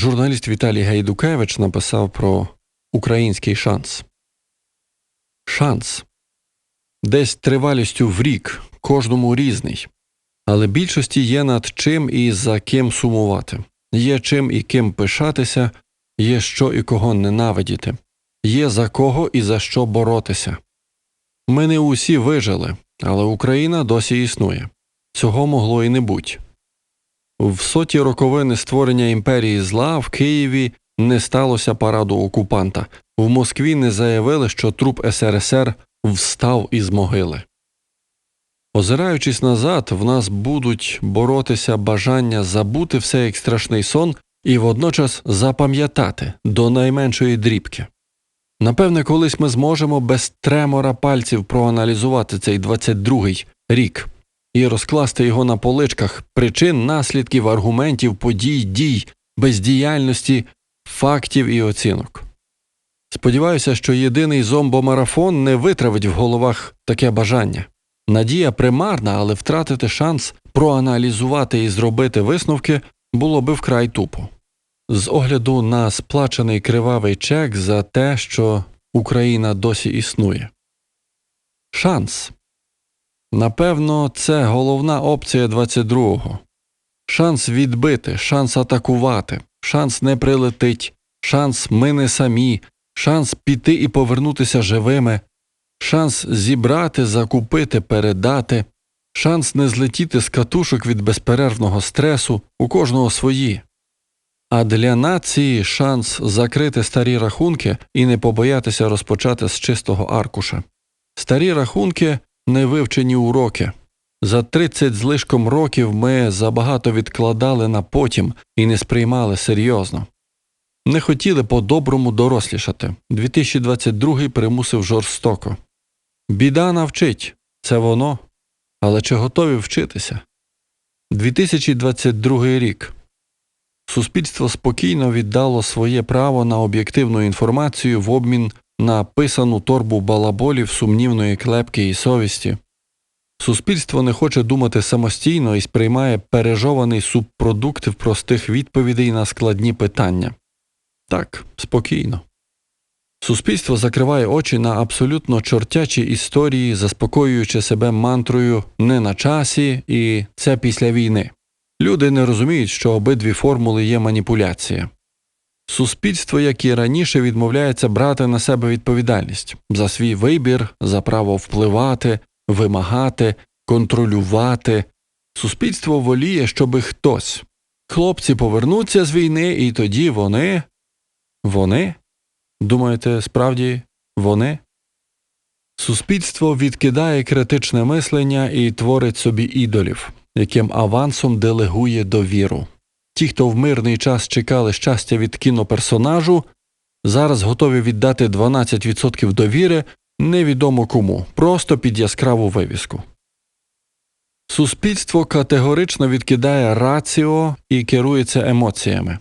Журналіст Віталій Гайдукевич написав про український шанс. Шанс десь тривалістю в рік, кожному різний, але більшості є над чим і за ким сумувати, є чим і ким пишатися, є що і кого ненавидіти, є за кого і за що боротися. Ми не усі вижили, але Україна досі існує. Цього могло і не бути. В соті роковини створення імперії зла в Києві не сталося параду окупанта. В Москві не заявили, що труп СРСР встав із могили. Озираючись назад, в нас будуть боротися бажання забути все як страшний сон і водночас запам'ятати до найменшої дрібки. Напевне, колись ми зможемо без тремора пальців проаналізувати цей 22-й рік і розкласти його на поличках причин, наслідків, аргументів, подій, дій, бездіяльності, фактів і оцінок. Сподіваюся, що єдиний зомбомарафон не витравить в головах таке бажання. Надія примарна, але втратити шанс проаналізувати і зробити висновки було би вкрай тупо. З огляду на сплачений кривавий чек за те, що Україна досі існує. Шанс. Напевно, це головна опція 22-го. Шанс відбити, шанс атакувати, шанс не прилетить, шанс ми не самі, шанс піти і повернутися живими, шанс зібрати, закупити, передати, шанс не злетіти з катушок від безперервного стресу, у кожного свої. А для нації шанс закрити старі рахунки і не побоятися розпочати з чистого аркуша. Старі рахунки невивчені уроки. За 30 злишком років ми забагато відкладали на потім і не сприймали серйозно. Не хотіли по-доброму дорослішати. 2022 примусив жорстоко. Біда навчить це воно. Але чи готові вчитися? 2022 рік. Суспільство спокійно віддало своє право на об'єктивну інформацію в обмін на писану торбу балаболів сумнівної клепки і совісті. Суспільство не хоче думати самостійно і сприймає пережований субпродукт в простих відповідей на складні питання. Так, спокійно. Суспільство закриває очі на абсолютно чортячі історії, заспокоюючи себе мантрою не на часі і це після війни. Люди не розуміють, що обидві формули є маніпуляція. Суспільство, як і раніше, відмовляється брати на себе відповідальність за свій вибір, за право впливати, вимагати, контролювати. Суспільство воліє, щоби хтось. Хлопці повернуться з війни, і тоді вони. Вони? Думаєте, справді вони? Суспільство відкидає критичне мислення і творить собі ідолів, яким авансом делегує довіру. Ті, хто в мирний час чекали щастя від кіноперсонажу, зараз готові віддати 12% довіри невідомо кому, просто під яскраву вивіску. Суспільство категорично відкидає раціо і керується емоціями.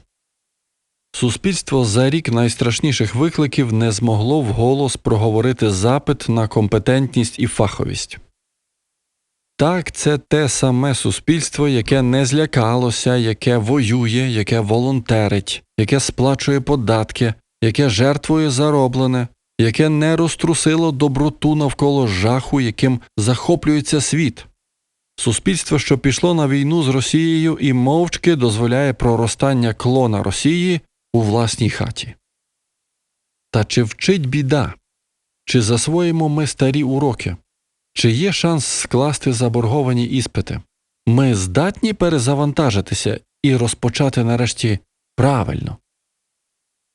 Суспільство за рік найстрашніших викликів не змогло вголос проговорити запит на компетентність і фаховість. Так, це те саме суспільство, яке не злякалося, яке воює, яке волонтерить, яке сплачує податки, яке жертвує зароблене, яке не розтрусило доброту навколо жаху, яким захоплюється світ. Суспільство, що пішло на війну з Росією і мовчки дозволяє проростання клона Росії у власній хаті. Та чи вчить біда? Чи засвоїмо ми старі уроки? Чи є шанс скласти заборговані іспити? Ми здатні перезавантажитися і розпочати нарешті правильно.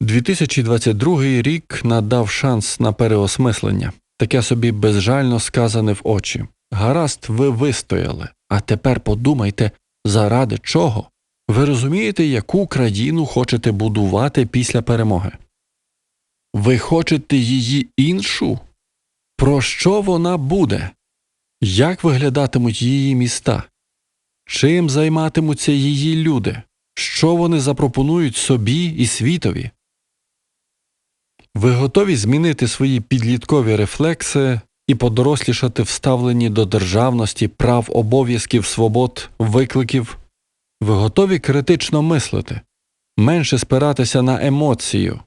2022 рік надав шанс на переосмислення, таке собі безжально сказане в очі. Гаразд, ви вистояли, а тепер подумайте, заради чого? Ви розумієте, яку країну хочете будувати після перемоги? Ви хочете її іншу? Про що вона буде? Як виглядатимуть її міста? Чим займатимуться її люди? Що вони запропонують собі і світові? Ви готові змінити свої підліткові рефлекси і подорослішати вставлені до державності прав обов'язків свобод, викликів? Ви готові критично мислити? менше спиратися на емоцію.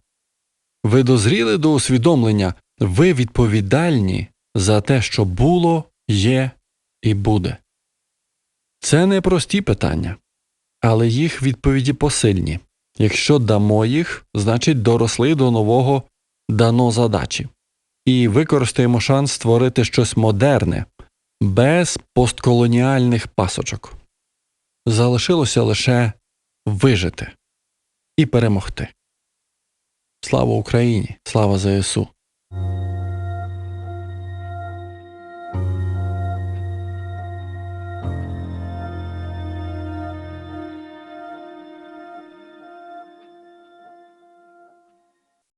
Ви дозріли до усвідомлення, ви відповідальні за те, що було, є і буде. Це не прості питання, але їх відповіді посильні. Якщо дамо їх, значить доросли до нового дано задачі. І використаємо шанс створити щось модерне, без постколоніальних пасочок. Залишилося лише вижити і перемогти. Слава Україні! Слава ЗСУ! you